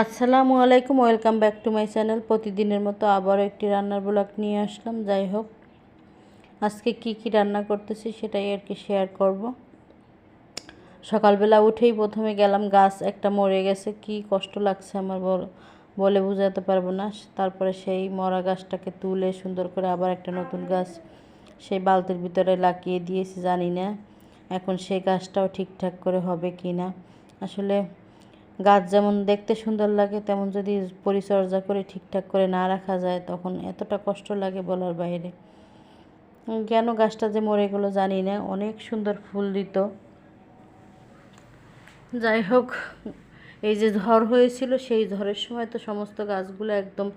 আসসালামু আলাইকুম, welcome back to my channel. প্রতিদিনের মতো আবারও একটি রান্নার ব্লগ নিয়ে আসলাম। যাই হোক, আজকে কি কি রান্না করতেছি সেটাই আর কি শেয়ার করব। সকালবেলা উঠেই প্রথমে গেলাম, গাছ একটা মরে গেছে। কি কষ্ট লাগছে আমার বল- বোঝাতে পারব না। তারপরে সেই মরা গাছটাকে তুলে সুন্দর করে আবার একটা নতুন গাছ সেই বালতির ভিতরে লাগিয়ে দিয়েছি, জানি না এখন সেই গাছটাও ঠিকঠাক করে হবে কি না আসলে গাছ যেমন দেখতে সুন্দর লাগে, তেমন যদি পরিচর্যা করে ঠিকঠাক করে না রাখা যায়, তখন এতটা কষ্ট লাগে বলার বাইরে। কেন গাছটা যে মরে গেলো জানি না, অনেক সুন্দর ফুল দিত। যাই হোক, এই যে ঝড় হয়েছিল, সেই ঝড়ের সময় তো সমস্ত গাছগুলো একদম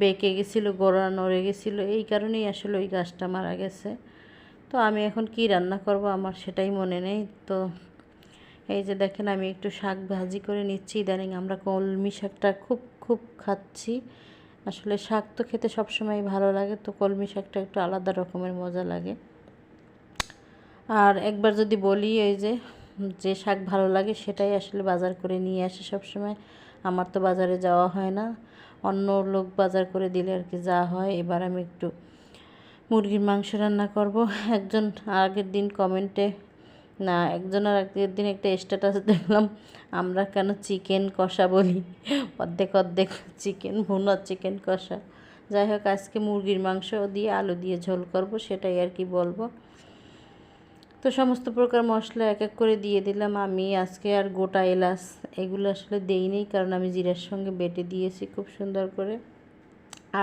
বেঁকে গেছিল, গোড়া নড়ে গেছিল, এই কারণেই আসলে ওই গাছটা মারা গেছে। তো আমি এখন কি রান্না করব আমার সেটাই মনে নেই। তো এই যে দেখেন, আমি একটু শাক ভাজি করে নিচ্ছি। ইদানিং আমরা কলমি শাকটা খুব খুব খাচ্ছি। আসলে শাক তো খেতে সবসময় ভালো লাগে, তো কলমি শাকটা একটু আলাদা রকমের মজা লাগে। আর একবার যদি বলি, এই যে যে শাক ভালো লাগে, সেটাই আসলে বাজার করে নিয়ে আসে সবসময়। আমার তো বাজারে যাওয়া হয় না। অন্য লোক বাজার করে দিলে আর কি যা হয়। এবার আমি একটু মুরগির মাংস রান্না করব। একজন আগের দিন কমেন্টে না একজন আর আগের দিন একটা স্ট্যাটাস দেখলাম, আমরা কেন চিকেন কষা বলি? অর্ধেক অর্ধেক চিকেন ভুনা চিকেন কষা। যাই হোক, আজকে মুরগির মাংস দিয়ে আলু দিয়ে ঝোল করব, সেটাই আর কি বলব। তো সমস্ত প্রকার মশলা এক এক করে দিয়ে দিলাম। আমি আজকে আর গোটা এলাচ এগুলো আসলে দেইনি, কারণ আমি জিরার সঙ্গে বেটে দিয়েছি খুব সুন্দর করে।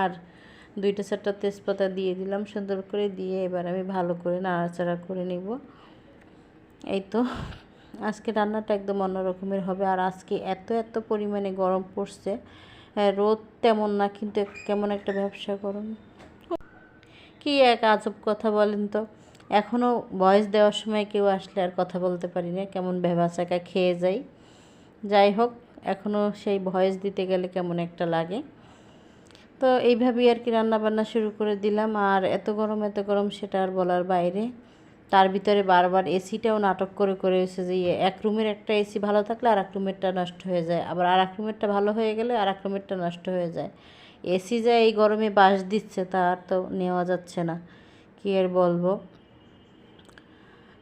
আর দুইটা চারটা তেজপাতা দিয়ে দিলাম সুন্দর করে, দিয়ে এবার আমি ভালো করে নাড়াচাড়া করে নিব। এই তো আজকে রান্নাটা একদম অন্য রকমের হবে। আর আজকে এত এত পরিমাণে গরম পড়ছে। হ্যাঁ, রোদ তেমন না কিন্তু কেমন একটা ব্যবসা করুন। কি এক আজব কথা বলেন তো। এখনও ভয়েস দেওয়ার সময় কেউ আসলে আর কথা বলতে পারি না কেমন ভেবাচাকা খেয়ে যাই। যাই হোক এখনও সেই ভয়েস দিতে গেলে কেমন একটা লাগে। তো এইভাবেই আর কি রান্না বান্না শুরু করে দিলাম। আর এত গরম এত গরম সেটা আর বলার বাইরে। তার ভিতরে বারবার এসিটাও নাটক করে করে এসে যে ইয়ে, এক রুমের একটা এসি ভালো থাকলে আর এক রুমেরটা নষ্ট হয়ে যায়। আবার আর এক রুমেরটা ভালো হয়ে গেলে আর এক রুমেরটা নষ্ট হয়ে যায়। এসি যা এই গরমে বাস দিচ্ছে তা আর তো নেওয়া যাচ্ছে না। কি আর বলব?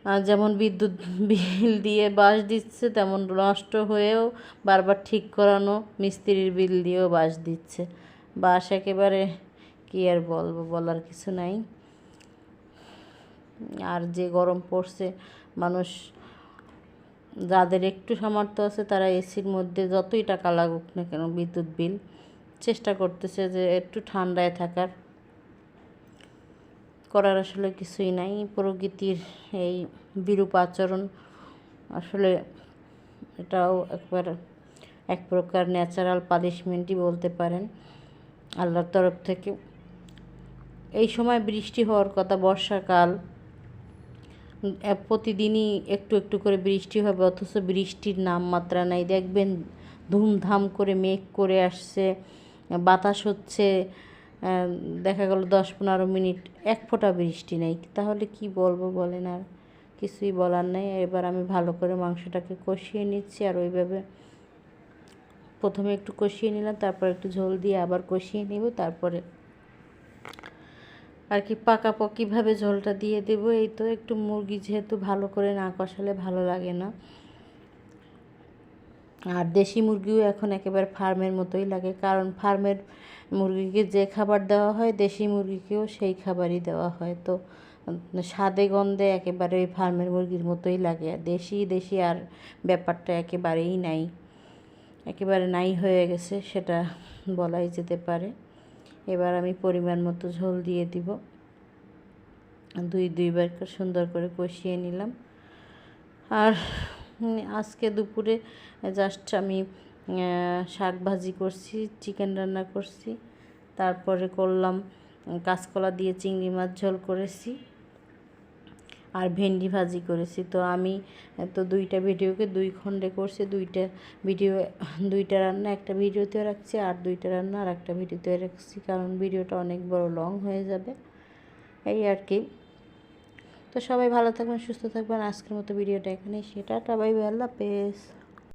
আর যেমন বিদ্যুৎ বিল দিয়ে বাস দিচ্ছে তেমন নষ্ট হয়েও বারবার ঠিক করানো মিস্ত্রির বিল দিয়েও বাস দিচ্ছে। বাস একেবারে কি আর বলব বলার কিছু নাই। আর যে গরম পড়ছে, মানুষ যাদের একটু সামর্থ্য আছে তারা এসির মধ্যে যতই টাকা লাগুক না কেন বিদ্যুৎ বিল, চেষ্টা করতেছে যে একটু ঠান্ডায় থাকার। করার আসলে কিছুই নাই, প্রকৃতির এই বিরূপ আচরণ। আসলে এটাও একবার এক প্রকার ন্যাচারাল পানিশমেন্টই বলতে পারেন আল্লাহর তরফ থেকে। এই সময় বৃষ্টি হওয়ার কথা, বর্ষাকাল প্রতিদিনই একটু একটু করে বৃষ্টি হবে, অথচ বৃষ্টির নামমাত্রা নাই। দেখবেন ধুমধাম করে মেঘ করে আসছে, বাতাস হচ্ছে দেখা গেল দশ পনেরো মিনিট, এক ফোঁটা বৃষ্টি নেই। তাহলে কি বলব বলেন আর, কিছুই বলার নেই। এবার আমি ভালো করে মাংসটাকে কষিয়ে নিচ্ছি আর ওইভাবে প্রথমে একটু কষিয়ে নিলাম, তারপর একটু ঝোল দিয়ে আবার কষিয়ে নিব, তারপরে আর কি পাকা পাকাপাকিভাবে ঝোলটা দিয়ে দেবো? এই তো একটু মুরগি যেহেতু ভালো করে না কষালে ভালো লাগে না। আর দেশি মুরগিও এখন একেবারে ফার্মের মতোই লাগে, কারণ ফার্মের মুরগিকে যে খাবার দেওয়া হয়, দেশি মুরগিকেও সেই খাবারই দেওয়া হয়। তো, স্বাদে গন্ধে একেবারে ওই ফার্মের মুরগির মতোই লাগে। দেশি দেশি আর ব্যাপারটা একেবারেই নাই। একেবারে নাই হয়ে গেছে, সেটা বলাই যেতে পারে। এবার আমি পরিমাণ মতো ঝোল দিয়ে দিব। দুই, দুইবার সুন্দর করে কষিয়ে নিলাম। আর আজকে দুপুরে জাস্ট আমি শাক ভাজি করছি চিকেন রান্না করছি। তারপরে করলাম, কাঁচকলা দিয়ে চিংড়ি মাছ ঝোল করেছি। আর ভেন্ডি ভাজি করেছি। তো আমি, তো দুইটা ভিডিওকে দুই খণ্ডে করছি। দুইটা ভিডিও, দুইটা রান্না, একটা ভিডিওতেও রাখছি আর দুইটা রান্না আর একটা ভিডিওতে রাখছি কারণ ভিডিওটা অনেক বড় লং হয়ে যাবে। এই আর কি। তো সবাই ভালো থাকবেন, সুস্থ থাকবেন। আজকের মতো ভিডিওটা এখানে সেটা বাই আল্লাহ হাফেজ।